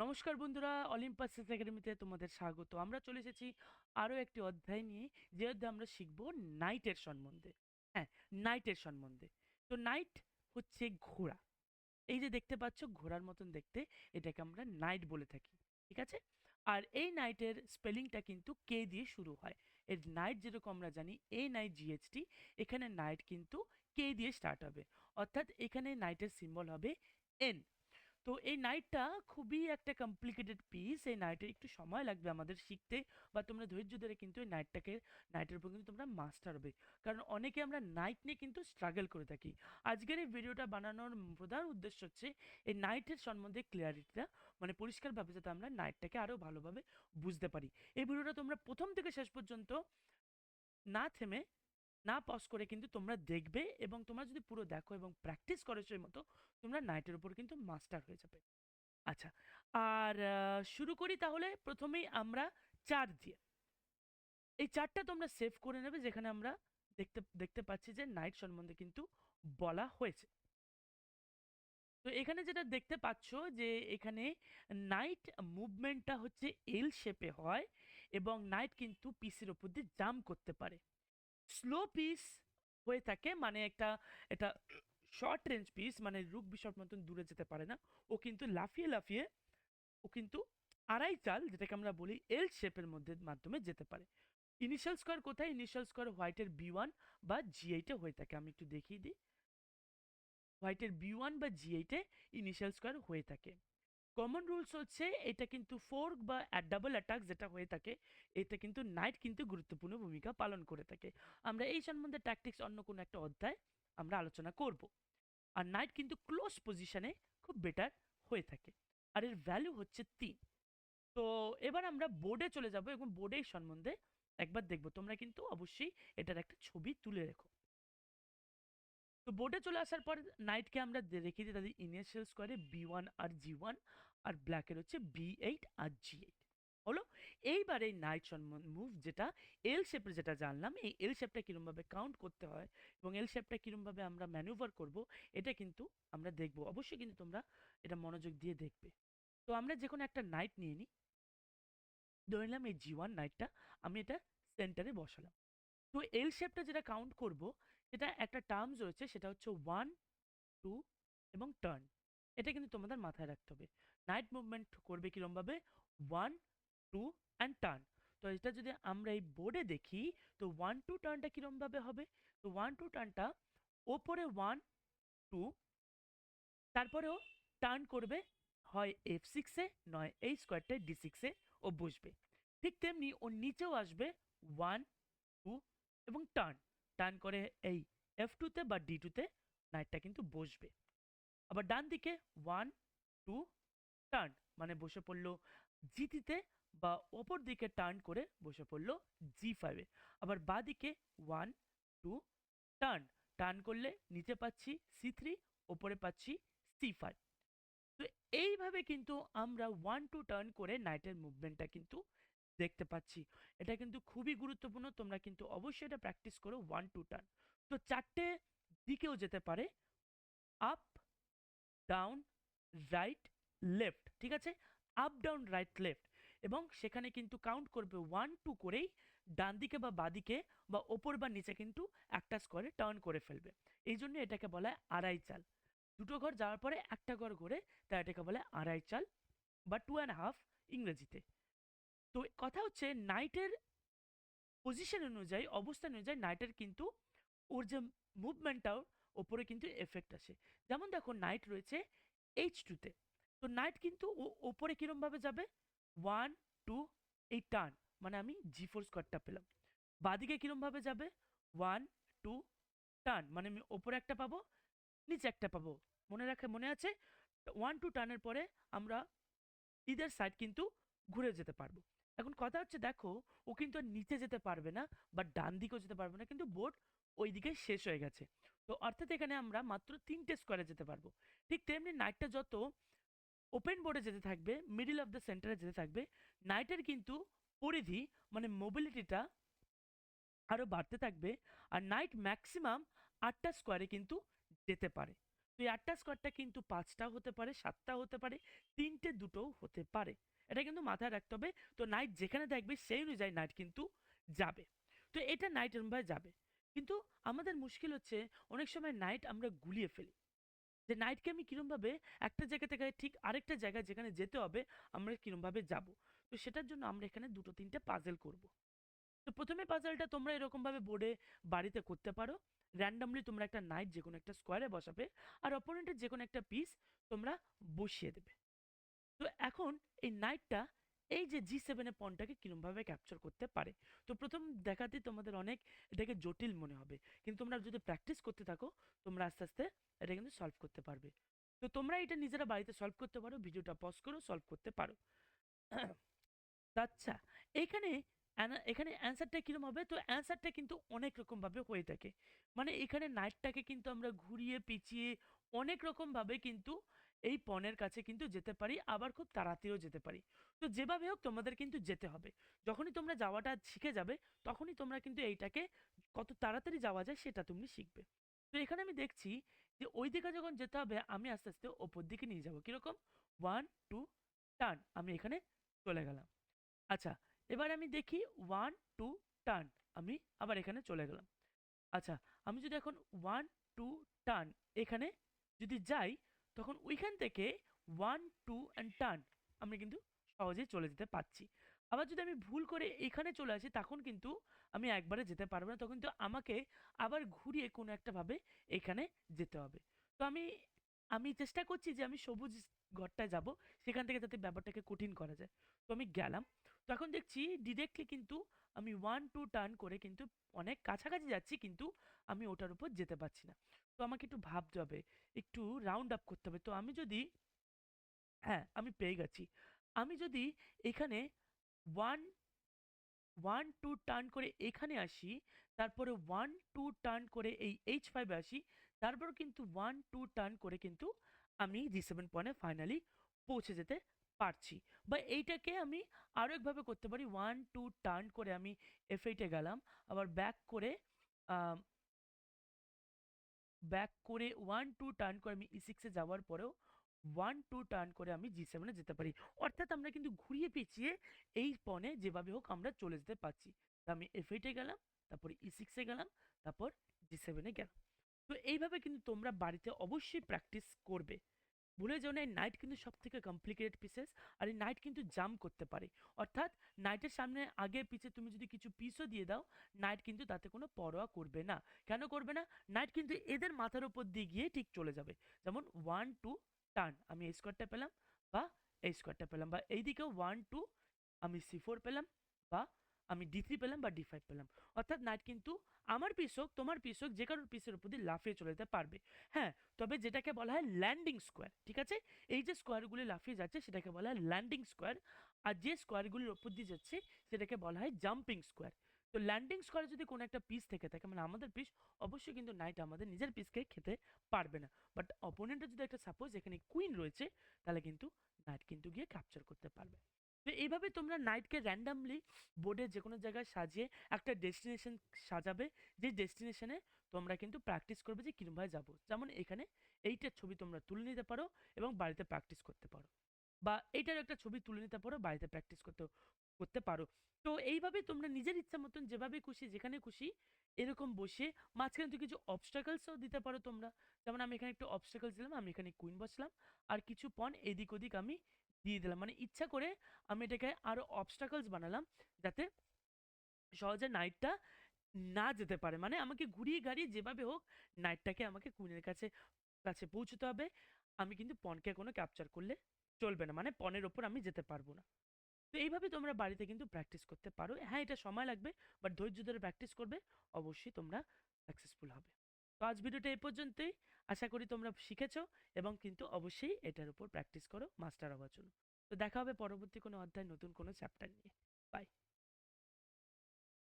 নমস্কার বন্ধুরা, অলিম্পাস একাডেমিতে তোমাদের স্বাগত। আমরা চলে এসেছি আরও একটি অধ্যায় নিয়ে, যে অধ্যায় আমরা শিখব নাইটের সম্বন্ধে। হ্যাঁ নাইটের সম্বন্ধে। তো নাইট হচ্ছে ঘোড়া। এই যে দেখতে পাচ্ছ, ঘোড়ার মতন দেখতে, এটাকে আমরা নাইট বলে থাকি, ঠিক আছে? আর এই নাইটের স্পেলিংটা কিন্তু কে দিয়ে শুরু হয়? এর নাইট যেরকম আমরা জানি এ নাইট জিএচটি এখানে নাইট কিন্তু কে দিয়ে স্টার্ট হবে? অর্থাৎ এখানে নাইটের সিম্বল হবে এন তো এই নাইটটা খুবই একটা কমপ্লিকেটেড পিস এই নাইটের একটু সময় লাগবে আমাদের শিখতে বা তোমরা ধৈর্য ধরে কিন্তু এই নাইটটাকে নাইটের উপর কিন্তু তোমরা মাস্টার হবে। কারণ অনেকে আমরা নাইট নিয়ে কিন্তু স্ট্রাগল করে থাকি। আজকের এই ভিডিওটা বানানোর প্রধান উদ্দেশ্য হচ্ছে এই নাইটের সম্বন্ধে ক্লিয়ারিটিটা মানে পরিষ্কারভাবে যাতে আমরা নাইটটাকে আরও ভালোভাবে বুঝতে পারি। এই ভিডিওটা তোমরা প্রথম থেকে শেষ পর্যন্ত না থেমে না পজ করে কিন্তু তোমরা দেখবে এবং তোমরা যদি পুরো দেখো এবং প্র্যাকটিস করো সেই মতো, তোমরা নাইটের উপর কিন্তু মাস্টার হয়ে যাবে। আচ্ছা আর শুরু করি তাহলে প্রথমেই আমরা চার দিয়ে। এই চারটা তোমরা সেভ করে নেবে যেখানে আমরা দেখতে দেখতে পাচ্ছি যে নাইট সম্বন্ধে কিন্তু বলা হয়েছে। তো এখানে যেটা দেখতে পাচ্ছ যে এখানে নাইট মুভমেন্টটা হচ্ছে এল শেপে হয় এবং নাইট কিন্তু পিসের ওপর দিয়ে জাম্প করতে পারে। স্লো পিস হয়ে থাকে মানে একটা এটা শর্ট রেঞ্জ পিস মানে রুক বিশপ মতন দূরে যেতে পারে না। ও কিন্তু লাফিয়ে লাফিয়ে, ও কিন্তু আড়াই চাল, যেটাকে আমরা বলি এল শেপের মধ্যে, মাধ্যমে যেতে পারে। ইনিশিয়াল স্কোয়ার কোথায়? ইনিশিয়াল স্কোয়ার হোয়াইটের বি ওয়ান বা জি এইটে হয়ে থাকে। আমি একটু দেখিয়ে দিই। হোয়াইটের বি ওয়ান বা জি এইটে ইনিশিয়াল স্কোয়ার হয়ে থাকে। কমন রুলস হচ্ছে এটা কিন্তু ফোর্ক বা ডাবল অ্যাটাক যেটা হয়ে থাকে এতে কিন্তু নাইট কিন্তু গুরুত্বপূর্ণ ভূমিকা পালন করে থাকে। আমরা এই সম্বন্ধে ট্যাকটিক্স অন্য কোনো একটা অধ্যায় আমরা আলোচনা করব। আর নাইট কিন্তু ক্লোজ পজিশনে খুব বেটার হয়ে থাকে। আর এর ভ্যালু হচ্ছে তিন। তো এবার আমরা বোর্ডে চলে যাব এবং বোর্ডে সম্বন্ধে একবার দেখব। তোমরা কিন্তু অবশ্যই এটার একটা ছবি তুলে রেখো। তো বোর্ডে চলে আসার পর নাইটকে আমরা রেখে দিই তাদের ইনিশিয়াল স্কোয়ারে বি ওয়ান আর জি ওয়ান আর ব্ল্যাকের হচ্ছে বি এইট আর জি এইট হলো? এইবার এই নাইট মুভ যেটা এল শেপের যেটা জানলাম, এই এল শেপটা কীরমভাবে কাউন্ট করতে হয় এবং এল শেপটা কীরমভাবে আমরা ম্যানুভার করব, এটা কিন্তু আমরা দেখব। অবশ্যই কিন্তু তোমরা এটা মনোযোগ দিয়ে দেখবে। তো আমরা যে কোনো একটা নাইট নিয়ে নিই ধরে নিলাম এই জি ওয়ান নাইটটা আমি এটা সেন্টারে বসালাম। তো এল শেপটা যেটা কাউন্ট করব, সেটা একটা টার্মস রয়েছে, সেটা হচ্ছে ওয়ান টু এবং টার্ন এটা কিন্তু তোমাদের মাথায় রাখতে হবে। নাইট মুভমেন্ট করবে কীরমভাবে ওয়ান টু অ্যান্ড টার্ন তো এটা যদি আমরা এই বোর্ডে দেখি, তো ওয়ান টু টার্নটা কীরমভাবে হবে? তো ওয়ান টু টার্নটা ওপরে ওয়ান টু তারপরেও টার্ন করবে, হয় এফ সিক্সে নয় এই স্কোয়ারটায় ডি সিক্সে ও বসবে। ঠিক তেমনি ওর নিচেও আসবে ওয়ান টু এবং টার্ন টার্ন করে এই এফ টুতে বা ডি টুতে নাইটটা কিন্তু বসবে। আবার ডান দিকে ওয়ান টু টার্ন মানে বসে পড়ল জিটিতে বা ওপর দিকে টার্ন করে বসে পড়ল জি ফাইভে আবার বাঁ দিকে ওয়ান টু টার্ন টার্ন করলে নিচে পাচ্ছি সি থ্রি ওপরে পাচ্ছি সি ফাইভ তো এইভাবে কিন্তু আমরা ওয়ান টু টার্ন করে নাইটের মুভমেন্টটা কিন্তু দেখতে পাচ্ছি। এটা কিন্তু খুবই গুরুত্বপূর্ণ, তোমরা কিন্তু অবশ্যই এটা প্র্যাকটিস করো ওয়ান টু টার্ন তো চারটে দিকেও যেতে পারে। আপ ডাউন রাইট লেফট ঠিক আছে? আপ ডাউন রাইট লেফট এবং সেখানে কিন্তু কাউন্ট করবে ওয়ান টু করেই ডান দিকে বা বাদিকে বা ওপর বা নিচে কিন্তু একটা স্কোয়ারে টার্ন করে ফেলবে। এই জন্য এটাকে বলা আড়াই চাল। দুটো ঘর যাওয়ার পরে একটা ঘর ঘুরে তাই এটাকে বলে আড়াই চাল বা টু অ্যান্ড হাফ ইংরেজিতে। তো কথা হচ্ছে নাইটের পজিশন অনুযায়ী, অবস্থান অনুযায়ী নাইটের কিন্তু ওর যে মুভমেন্টটাও ওপরে কিন্তু এফেক্ট আসে। যেমন দেখো নাইট রয়েছে এইচ টুতে তো। নাইট কিন্তু ও, ওপরে কীরমভাবে যাবে? ওয়ান টু এই টার্ন মানে আমি জি ফোর স্কোয়ারটা পেলাম। বাদিকে কীরমভাবে যাবে? ওয়ান টু টার্ন মানে আমি ওপরে একটা পাবো, নিচে একটা পাবো। মনে রাখে, মনে আছে? ওয়ান টু টার্নের পরে আমরা ইদার সাইড কিন্তু ঘুরে যেতে পারব। এখন কথা হচ্ছে দেখো, ও কিন্তু নিচে যেতে পারবে না, বা ডান দিকেও যেতে পারবে না, কিন্তু বোর্ড ওই দিকে শেষ হয়ে গেছে। তো অর্থাৎ এখানে আমরা মাত্র তিনটে স্কোয়ারে যেতে পারব। ঠিক তেমনি নাইটটা যত ওপেন বোর্ডে যেতে থাকবে মিডিল অফ দ্য সেন্টারে যেতে থাকবে নাইটের কিন্তু পরিধি মানে মোবিলিটিটা আরও বাড়তে থাকবে আর নাইট ম্যাক্সিমাম আটটা স্কোয়ারে কিন্তু যেতে পারে। তো এই আটটা স্কোয়ারটা কিন্তু পাঁচটা হতে পারে সাতটা হতে পারে, তিনটে দুটোও হতে পারে। এটা কিন্তু মাথায় রাখতে হবে। তো নাইট যেখানে দেখবে সেই অনুযায়ী নাইট কিন্তু যাবে। তো এটা নাইট এরমভাবে যাবে। কিন্তু আমাদের মুশকিল হচ্ছে অনেক সময় নাইট আমরা গুলিয়ে ফেলি। যে নাইটকে আমি কীরমভাবে একটা জায়গা থেকে ঠিক আরেকটা জায়গায় যেখানে যেতে হবে, আমরা কীরমভাবে যাব? তো সেটার জন্য আমরা এখানে দুটো তিনটে পাজেল করব। তো প্রথমে পাজেলটা তোমরা এরকমভাবে বোর্ডে বাড়িতে করতে পারো। র্যান্ডামলি তোমরা একটা নাইট যে কোনো একটা স্কোয়ারে বসাবে আর অপোনেন্টের যে কোনো একটা পিস তোমরা বসিয়ে দেবে। তো এখন এই নাইটটা এই যে জি সেভেনের পয়েন্টটাকে কীরমভাবে ক্যাপচার করতে পারে? তো প্রথম দেখাতেই তোমাদের অনেক এটাকে জটিল মনে হবে। কিন্তু তোমরা যদি প্র্যাকটিস করতে থাকো, তোমরা আস্তে আস্তে এটা কিন্তু সলভ করতে পারবে। তো তোমরা এটা নিজেরা বাড়িতে সলভ করতে পারো, ভিডিওটা পজ করো সলভ করতে পারো। আচ্ছা এখানে এখানে অ্যান্সারটা কীরকম হবে? তো অ্যান্সারটা কিন্তু অনেক রকমভাবে হয়ে থাকে। মানে এখানে নাইটটাকে কিন্তু আমরা ঘুরিয়ে, পিছিয়ে অনেক রকমভাবে কিন্তু এই পনেরো কাছে কিন্তু যেতে পারি, আবার খুব তাড়াতাড়িও যেতে পারি। তো যেভাবে হোক তোমাদের কিন্তু যেতে হবে। যখনই তোমরা যাওয়াটা শিখে যাবে, তখনই তোমরা কিন্তু এইটাকে কত তাড়াতাড়ি যাওয়া যায় সেটা তুমি শিখবে। তো এখানে আমি দেখছি যে ওই দিকে যখন যেতে হবে, আমি আস্তে আস্তে ওপর দিকে নিয়ে যাব। কীরকম? ওয়ান টু টার্ন আমি এখানে চলে গেলাম। আচ্ছা এবার আমি দেখি ওয়ান টু টার্ন আমি আবার এখানে চলে গেলাম। আচ্ছা আমি যদি এখন ওয়ান টু টার্ন এখানে যদি যাই তখন ওইখান থেকে ওয়ান টু অ্যান্ড টার্ন আমি কিন্তু সহজেই চলে যেতে পারছি। আবার যদি আমি ভুল করে এখানে চলে আসি, তখন কিন্তু আমি একবারে যেতে পারব না। তখন কিন্তু আমাকে আবার ঘুরিয়ে কোনো একটাভাবে এখানে যেতে হবে। তো আমি আমি চেষ্টা করছি যে আমি সবুজ ঘরটায় যাব, সেখান থেকে যাতে ব্যাপারটাকে কঠিন করা যায়। তো আমি গেলাম। তো এখন দেখছি ডিরেক্টলি কিন্তু আমি ওয়ান টু টার্ন করে কিন্তু অনেক কাছাকাছি যাচ্ছি, কিন্তু আমি ওটার উপর যেতে পারছি না। তো আমাকে একটু ভাবতে হবে, একটু রাউন্ড আপ করতে হবে। তো আমি যদি হ্যাঁ আমি পেয়ে গেছি। আমি যদি এখানে ওয়ান ওয়ান টু টার্ন করে এখানে আসি, তারপরে ওয়ান টু টার্ন করে এই এইচ ফাইভে আসি তারপর কিন্তু ওয়ান টু টার্ন করে কিন্তু আমি জি সেভেন পয়েন্টে ফাইনালি পৌঁছে যেতে পারছি। বা এইটাকে আমি আরও একভাবে করতে পারি। ওয়ান টু টার্ন করে আমি এফ এইটে গেলাম, আবার ব্যাক করে ব্যাক করে ওয়ান টু টার্ন করে আমি ই সিক্সে যাওয়ার পরেও ওয়ান টু টার্ন করে আমি জি সেভেনে যেতে পারি। অর্থাৎ আমরা কিন্তু ঘুরিয়ে পেঁচিয়ে এই পনে যেভাবে হোক আমরা চলে যেতে পারছি। আমি এফ এইটে গেলাম, তারপর ই সিক্সে গেলাম, তারপর জি সেভেনে গেলাম। তো এইভাবে কিন্তু তোমরা বাড়িতে অবশ্যই প্র্যাকটিস করবে। ভুলে যেও না, এই নাইট কিন্তু সব থেকে কমপ্লিকেটেড পিসেস আর এই নাইট কিন্তু জাম্প করতে পারে। অর্থাৎ নাইটের সামনে আগে পিছে তুমি যদি কিছু পিসও দিয়ে দাও নাইট কিন্তু তাতে কোনো পরোয়া করবে না। কেন করবে না? নাইট কিন্তু এদের মাথার উপর দিয়ে গিয়ে ঠিক চলে যাবে। যেমন ওয়ান টু টার্ন আমি এই স্কোয়ারটা পেলাম বা এই স্কোয়ারটা পেলাম বা এইদিকে ওয়ান টু আমি সি ফোর পেলাম বা আমি ডি থ্রি পেলাম বা ডি ফাইভ পেলাম। অর্থাৎ নাইট কিন্তু আমার পিস হোক তোমার পিস হোক যে কারোর পিসের উপর দিয়ে লাফিয়ে চলে যেতে পারবে। হ্যাঁ তবে যেটাকে বলা হয় ল্যান্ডিং স্কোয়ার ঠিক আছে? এই যে স্কোয়ারগুলি লাফিয়ে যাচ্ছে, সেটাকে বলা হয় ল্যান্ডিং স্কোয়ার আর যে স্কোয়ারগুলির ওপর দিয়ে যাচ্ছে, সেটাকে বলা হয় জাম্পিং স্কোয়ার তো ল্যান্ডিং স্কোয়ারে যদি কোনো একটা পিস থেকে থাকে মানে আমাদের পিস অবশ্যই কিন্তু নাইট আমাদের নিজের পিসকে খেতে পারবে না। বাট অপোনেন্টের যদি একটা সাপোজ এখানে কুইন রয়েছে, তাহলে কিন্তু নাইট কিন্তু গিয়ে ক্যাপচার করতে পারবে। তো এইভাবে তোমরা নাইটকে র্যান্ডামলি বোর্ডে যে কোনো জায়গায় সাজিয়ে একটা ডেস্টিনেশন সাজাবে, যে ডেস্টিনেশনে তোমরা কিন্তু প্র্যাকটিস করবে যে কীরমভাবে যাব। যেমন এখানে এইটার ছবি তোমরা তুলে নিতে পারো এবং বাড়িতে প্র্যাকটিস করতে পারো। বা এইটার একটা ছবি তুলে নিতে পারো, বাড়িতে প্র্যাকটিস করতে করতে পারো। তো এইভাবে তোমরা নিজের ইচ্ছা মতন যেভাবে খুশি, যেখানে খুশি এরকম বসে মাঝখানে তো কিছু অবস্টাকলসও দিতে পারো তোমরা। যেমন আমি এখানে একটু অবস্টাকলস দিলাম, আমি এখানে কুইন বসলাম। আর কিছু পণ এদিক ওদিক আমি দিয়ে দিলাম। মানে ইচ্ছা করে আমি এটাকে আরও অবস্টাকলস বানালাম যাতে সহজে নাইটটা না যেতে পারে। মানে আমাকে ঘুরিয়ে গাড়িয়ে যেভাবে হোক নাইটটাকে আমাকে কুইনের কাছে কাছে পৌঁছতে হবে। আমি কিন্তু পনকে কোনো ক্যাপচার করলে চলবে না। মানে পনেরো ওপর আমি যেতে পারব না। তো এইভাবে তোমরা বাড়িতে কিন্তু প্র্যাকটিস করতে পারো। হ্যাঁ এটা সময় লাগবে বাট ধৈর্য ধরে প্র্যাকটিস করবে। অবশ্যই তোমরা সাকসেসফুল হবে। তো আজ ভিডিওটা এই পর্যন্তই। আশা করি তোমরা শিখেছো এবং কিন্তু অবশ্যই এটার উপর প্র্যাকটিস করো মাস্টার হওয়ার জন্য। তো দেখা হবে পরবর্তী কোনো অধ্যায়, নতুন কোনো চ্যাপ্টার নিয়ে। বাই